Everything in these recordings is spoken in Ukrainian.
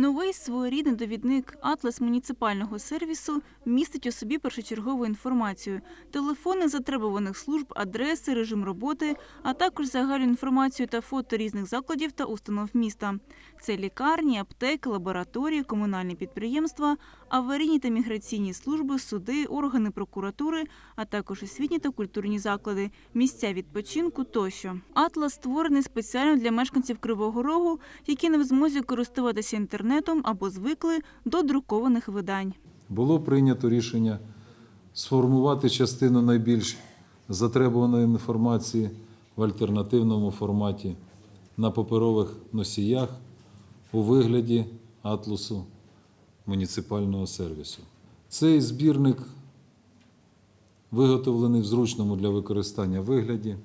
Новий своєрідний довідник Атлас муніципального сервісу містить у собі першочергову інформацію: телефони затребуваних служб, адреси, режим роботи, а також загальну інформацію та фото різних закладів та установ міста. Це лікарні, аптеки, лабораторії, комунальні підприємства, аварійні та міграційні служби, суди, органи прокуратури, а також освітні та культурні заклади, місця відпочинку тощо. Атлас створений спеціально для мешканців Кривого Рогу, які не в змозі користуватися інтернетом або звикли до друкованих видань. було прийнято рішення сформувати частину найбільш затребуваної інформації в альтернативному форматі на паперових носіях у вигляді атласу муніципального сервісу. Цей збірник виготовлений в зручному для використання вигляді.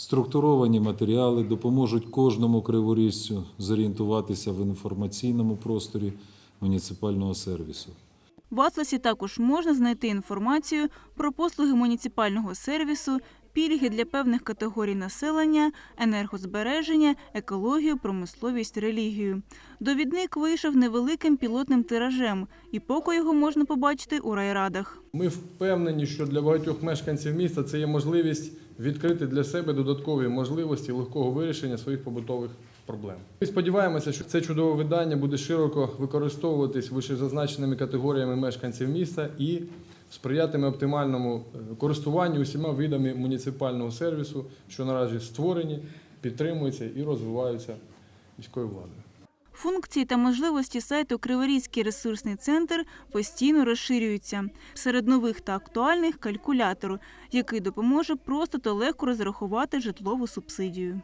Структуровані матеріали допоможуть кожному криворіжцю зорієнтуватися в інформаційному просторі муніципального сервісу. В Атласі також можна знайти інформацію про послуги муніципального сервісу, пільги для певних категорій населення, енергозбереження, екологію, промисловість, релігію. Довідник вийшов невеликим пілотним тиражем, і поки його можна побачити у райрадах. Ми впевнені, що для багатьох мешканців міста це є можливість відкрити для себе додаткові можливості легкого вирішення своїх побутових проблем. Ми сподіваємося, що це чудове видання буде широко використовуватись вищезазначеними категоріями мешканців міста і сприятиме оптимальному е, користуванню усіма видами муніципального сервісу, що наразі створені, підтримуються і розвиваються міською владою. Функції та можливості сайту Криворізький ресурсний центр постійно розширюються. Серед нових та актуальних калькулятор, який допоможе просто та легко розрахувати житлову субсидію.